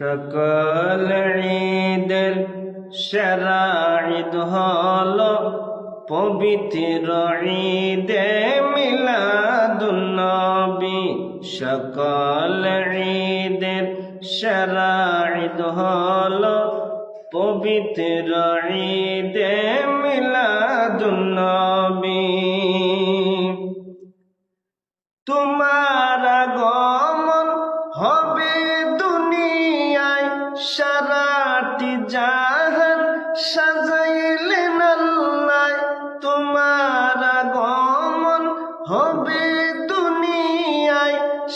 সকল ঈদের সেরা ঈদ হল পবিত্র ঈদে মিলাদুন্নবী। সকল ঈদের সেরা ঈদ হল পবিত্র ঈদে মিলাদুন্নবী।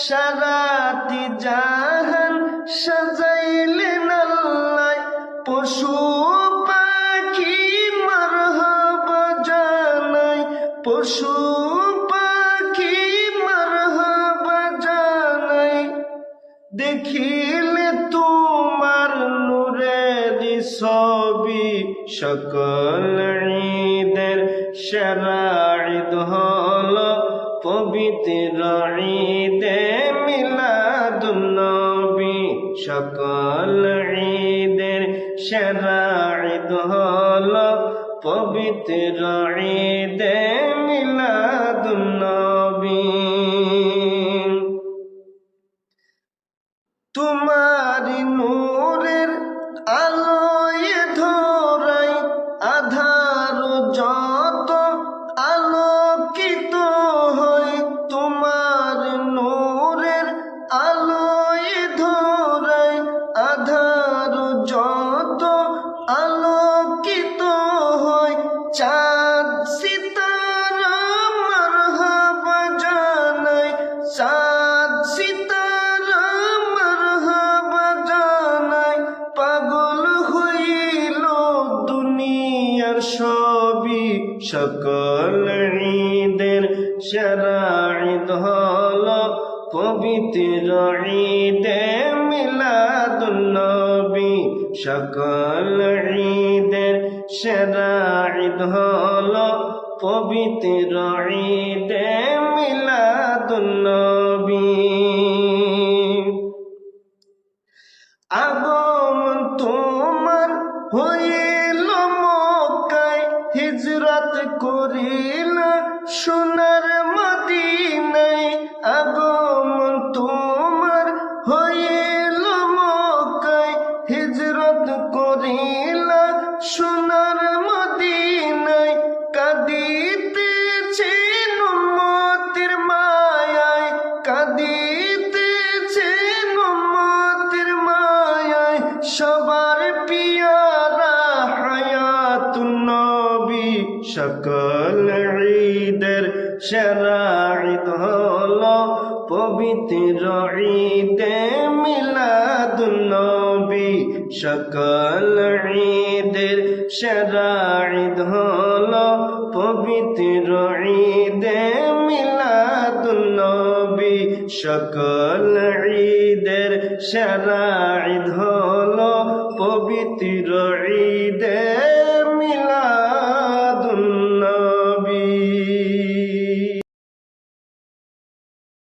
সারাটি জাহান সাজাইলেন আল্লাহ। পশু পাখি মারহাবা জানাই। পশু পাখি মারহাবা জানাই। দেখিলে তোমার নূরের ছবি সকল ঈদের সেরা ঈদ হল পবিত্র ঈদে মিলাদুন্নবী সকল ঈদের সেরা ঈদ হল পবিত্র ঈদে মিলাদুন্নবী। তোমারি নূরের আলোয় সবই সকল ঈদের সেরা ঈদ হল পবিত্র ঈদে মিলাদুন্নবী। সকল ঈদের সেরা ঈদ হল পবিত্র ঈদে মিলাদুন্নবী। আগমন তোমার হইল সোনার মদিনায় আগমন তোমার হইল মক্কায়। হিজরত করিল সোনার মদিনায়। কাঁদিতেছে উম্মতের মায়ায়, কাঁদিতেছে উম্মতের মায়ায়। সবার সকল ঈদের সেরা ঈদ হল পবিত্র ঈদে মিলাদুন নবী সকল ঈদের সেরা ঈদ হল পবিত্র ঈদে মিলাদুন নবী সকল ঈদের সেরা ঈদ হল পবিত্র ঈদে